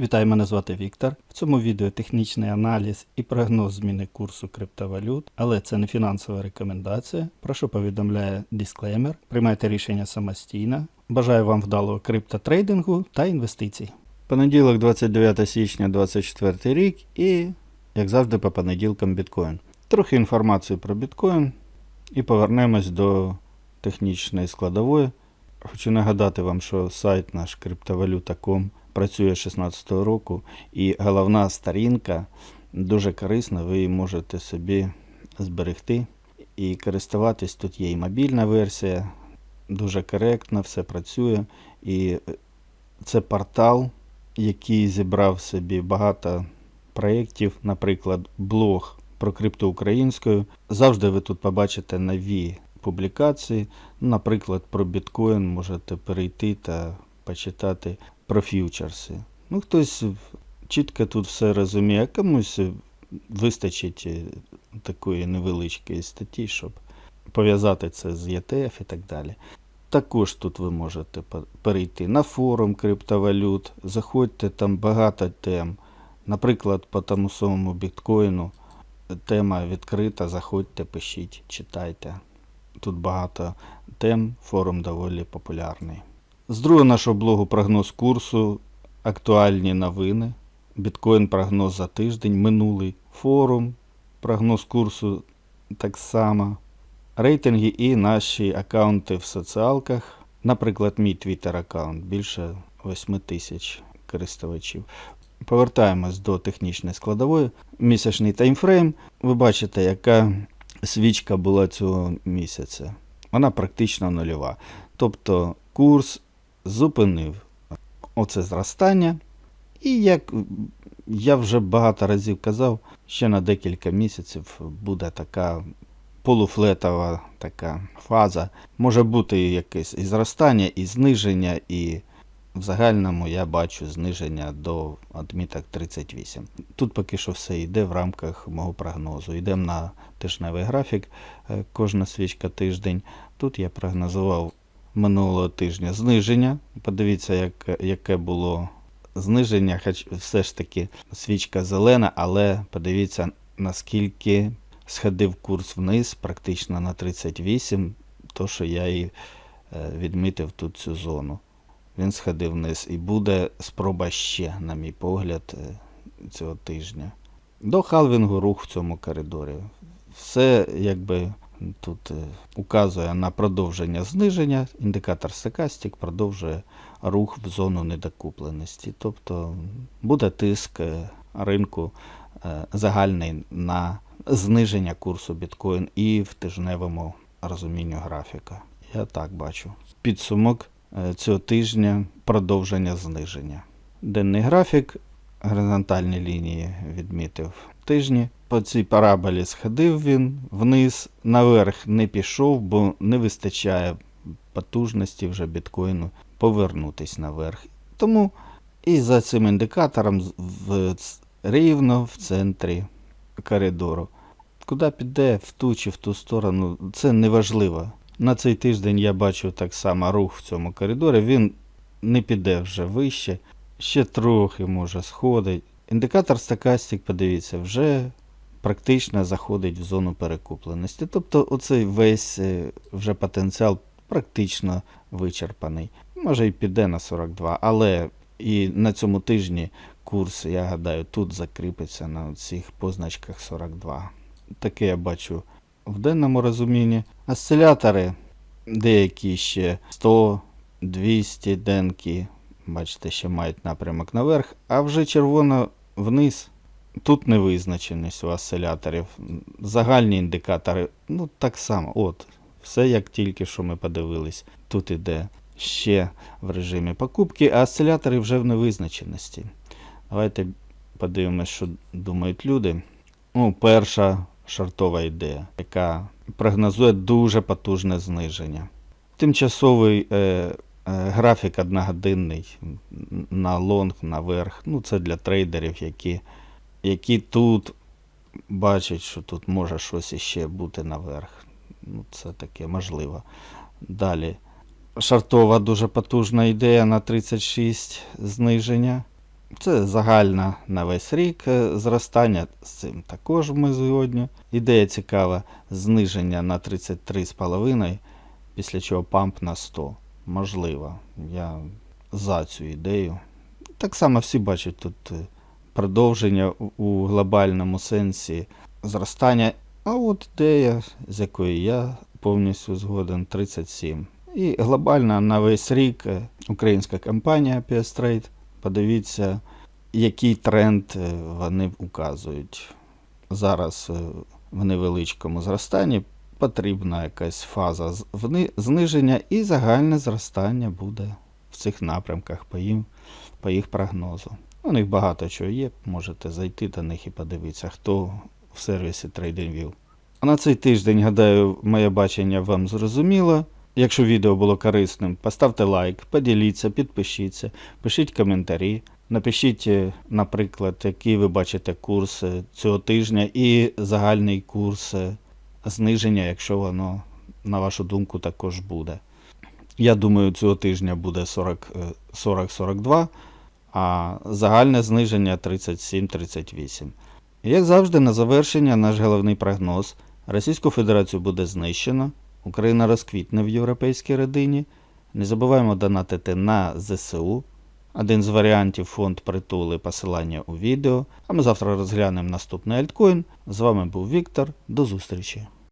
Вітаю, мене звати Віктор. В цьому відео технічний аналіз і прогноз зміни курсу криптовалют, але це не фінансова рекомендація. Прошу повідомляє дисклеймер. Приймайте рішення самостійно. Бажаю вам вдалого криптотрейдингу та інвестицій. Понеділок, 29 січня 2024 рік, і, як завжди, по понеділкам біткоін. Трохи інформації про біткоін і повернемось до технічної складової. Хочу нагадати вам, що сайт наш криптовалюта.com працює з 2016 року, і головна сторінка дуже корисна, ви можете собі зберегти і користуватись. Тут є і мобільна версія, дуже коректно, все працює. І це портал, який зібрав собі багато проєктів, наприклад, блог про крипту українською. Завжди ви тут побачите нові публікації. Наприклад, про біткоін можете перейти та почитати про ф'ючерси. Ну, хтось чітко тут все розуміє, комусь вистачить е, такої невеличкої статті, щоб пов'язати це з ETF і так далі. Також тут ви можете перейти на форум криптовалют, заходьте, там багато тем. Наприклад, по тому самому біткоїну тема відкрита, заходьте, пишіть, читайте. Тут багато тем, форум доволі популярний. З другого нашого блогу прогноз курсу, актуальні новини, біткоін прогноз за тиждень, минулий форум, прогноз курсу так само, рейтинги і наші аккаунти в соціалках. Наприклад, мій Twitter аккаунт більше 8 тисяч користувачів. Повертаємось до технічної складової. Місячний таймфрейм. Ви бачите, яка свічка була цього місяця. Вона практично нульова. Тобто курс зупинив оце зростання. І як я вже багато разів казав, ще на декілька місяців буде така полуфлетова така фаза. Може бути якесь і зростання, і зниження, і в загальному я бачу зниження до адміток 38. Тут поки що все йде в рамках мого прогнозу. Йдемо на тижневий графік, е, кожна свічка тиждень. Тут я прогнозував минулого тижня зниження. Подивіться, як, яке було зниження, хоч все ж таки свічка зелена, але подивіться, наскільки сходив курс вниз, практично на 38, то що я і е, відмітив тут цю зону. Він сходив вниз і буде спроба ще, на мій погляд, е, цього тижня. До халвінгу рух в цьому коридорі. Все якби тут е, указує на продовження зниження. Індикатор стокастик продовжує рух в зону недокупленості. Тобто буде тиск е, ринку загальний на зниження курсу біткоін і в тижневому розумінню графіка. Я так бачу. Підсумок цього тижня продовження зниження. Денний графік, горизонтальні лінії відмітив тижні. По цій параболі сходив він вниз, наверх не пішов, бо не вистачає потужності вже біткоїну повернутись наверх. Тому і за цим індикатором в, рівно в центрі коридору. Куди піде, в ту чи в ту сторону, це не важливо. На цей тиждень я бачу так само рух в цьому коридорі. Він не піде вже вище, ще трохи може сходить. Індикатор стокастик, подивіться, вже практично заходить в зону перекупленості. Тобто оцей весь е, вже потенціал практично вичерпаний. Може і піде на 42, але і на цьому тижні курс, я гадаю, тут закріпиться на цих позначках 42. Таке я бачу в денному розумінні. Осцилятори деякі ще 100, 200 денки, бачите, ще мають напрямок наверх, а вже червоно вниз. Тут невизначеність у осциляторів. Загальні індикатори, ну так само. От, все як тільки що ми подивились. Тут іде ще в режимі покупки, а осцилятори вже в невизначеності. Давайте подивимось, що думають люди. Ну, перша шартова ідея, яка прогнозує дуже потужне зниження. Тимчасовий е, е, графік одногодинний на лонг, наверх. Ну, це для трейдерів, які, які тут бачать, що тут може щось іще бути наверх. Ну, це таке можливо. Далі. Шартова дуже потужна ідея на 36 зниження. Це загальна на весь рік е, зростання. З цим також ми згодні. Ідея цікава: зниження на 33,5, після чого памп на 100. Можливо, я за цю ідею. Так само всі бачать тут е, продовження у- глобальному сенсі зростання. А от ідея, з якою я повністю згоден, 37. І глобально на весь рік е, українська компанія PS Trade. Подивіться, який тренд е, вони указують. Зараз е, в невеличкому зростанні потрібна якась фаза зниження і загальне зростання буде в цих напрямках по, їм, по їх прогнозу. У них багато чого є, можете зайти до них і подивитися, хто в сервісі TradingView. На цей тиждень, гадаю, моє бачення вам зрозуміло. Якщо відео було корисним, поставте лайк, поділіться, підпишіться, пишіть коментарі. Напишіть, е, наприклад, який ви бачите курс е, цього тижня і загальний курс е, зниження, якщо воно, на вашу думку, також буде. Я думаю, цього тижня буде 40, е, 40-42, а загальне зниження 37-38. Як завжди, на завершення наш головний прогноз. Російську Федерацію буде знищено, Україна розквітне в європейській родині. Не забуваємо донатити на ЗСУ. Один з варіантів фонд притули посилання у відео. А ми завтра розглянемо наступний альткоін. З вами був Віктор. До зустрічі!